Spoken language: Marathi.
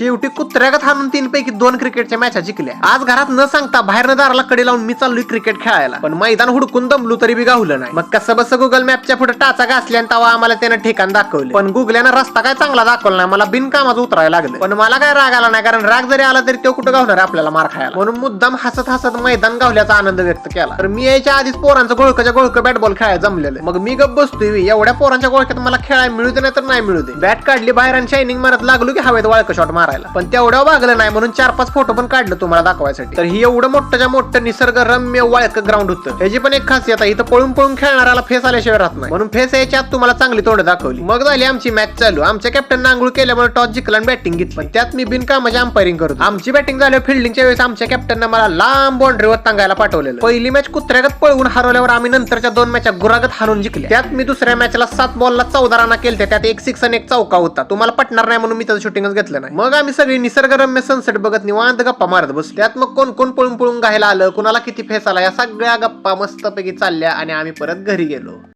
शेवटी कुत्र्यागत हाणून तीन पैकी दोन क्रिकेटच्या मॅचा जिंकल्या. आज घरात न सांगता बाहेर दाराला कडे लावून मी चाललोय क्रिकेट खेळायला. पण मैदान हुडकून दमलो तरी बी गावलं नाही. मग कसं बस गुगल मॅपच्या पुढे टाचा घासल्या आणि तेव्हा आम्हाला त्यानं ठिकाण दाखवलं. पण गुगल्यानं रस्ता काय चांगला दाखवला नाही मला बिनकामाचं उतरायला लागलं. पण मला काय राग आला नाही कारण राग जरी आला तरी तो कुठं गावणार आपल्याला मार खायला? म्हणून मुद्दाम हसत हसत मैदान गावल्याचा आनंद व्यक्त केला. तर मी यायच्या आधीच पोरांचं गोळकच्या गोळक बॅट बॉल खेळायला जमलेलं. मग मी गप बसतोय एवढ्या पोरांच्या गोळक्यात मला खेळायला मिळू दे नाही तर नाही मिळू दे. बॅट काढली बाहेर आणि शायनिंग मारत लागलो की हवेत वाळक शॉट मारायला पण तेवढं वागलं नाही म्हणून चार पाच फोटो पण काढलं तुम्हाला दाखवायसाठी. तर ही एवढं मोठ्याच्या मोठं निसर्ग रम्य वाळक ग्राउंड होतं? ह्याची पण एक खासियत आहे इथं पळून पळून खेळणाऱ्याला फेस आल्याशिवाय राहत नाही. म्हणून फेस यायच्या आत तुम्हाला चांगली तोंड दाखवली. मग झाली आमची मॅच चालू. आमच्या कॅप्टन आंघोळ केल्यामुळे टॉस जिंकला आणि बॅटिंग घेतली. पण त्यात मी बिनकामाची अंपायरिंग करतो. आमची बॅटिंग झाल्यावर फिल्डिंगच्या वेळेस आमच्या कॅप्टननं मला लांब बाउंड्रीवर तांगायला पाठवलेलं. पहिली मॅच कुत्र्यागत पळवून हरवल्यावर आम्ही नंतरच्या दोन मॅच गुरागत हाणून जिंकले त्यात मी दुसऱ्या मॅचला सात बॉलला चौदा रना केलते. त्यात एक सिक्स आणि एक चौका होता. तुम्हाला पटणार नाही म्हणून मी त्याचं शूटिंगच घेतलं नाही. मग आम्ही सगळी निसर्गरम्य सनसेट बघत निवांत गप्पा मारत बसलो त्यात मग कोण कोण पळून पळून गायला आलं? कुणाला किती फेस आला? या सगळ्या गप्पा मस्तपैकी चालल्या आणि आम्ही परत घरी गेलो.